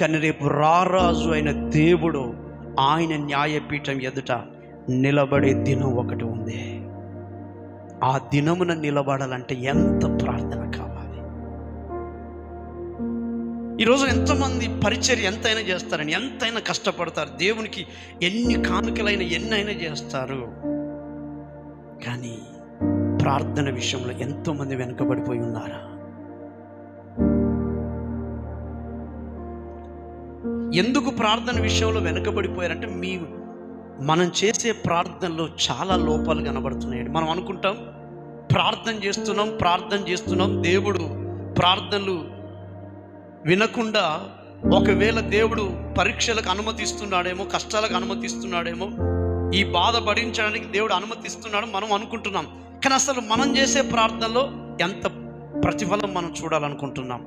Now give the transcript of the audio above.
కానీ రేపు రారాజు అయిన దేవుడు ఆయన న్యాయపీఠం ఎదుట నిలబడే దినం ఒకటి ఉంది. ఆ దినమున నిలబడాలంటే ఎంత ప్రార్థన కావాలి? ఈరోజు ఎంతమంది పరిచర్య ఎంతైనా చేస్తారని ఎంతైనా కష్టపడతారు దేవునికి ఎన్ని కానుకలైన ఎన్నైనా చేస్తారు. కానీ ప్రార్థన విషయంలో ఎంతోమంది వెనుకబడిపోయి ఉన్నారా? ఎందుకు ప్రార్థన విషయంలో వెనుకబడిపోయారంటే మీ మనం చేసే ప్రార్థనలో చాలా లోపాలు కనబడుతున్నాయండి. మనం అనుకుంటాం ప్రార్థన చేస్తున్నాం ప్రార్థన చేస్తున్నాం దేవుడు ప్రార్థనలు వినకుండా ఒకవేళ దేవుడు పరీక్షలకు అనుమతిస్తున్నాడేమో కష్టాలకు అనుమతిస్తున్నాడేమో ఈ బాధ భరించడానికి దేవుడు అనుమతిస్తున్నాడు మనం అనుకుంటున్నాం. కానీ అసలు మనం చేసే ప్రార్థనలో ఎంత ప్రతిఫలం మనం చూడాలనుకుంటున్నాం?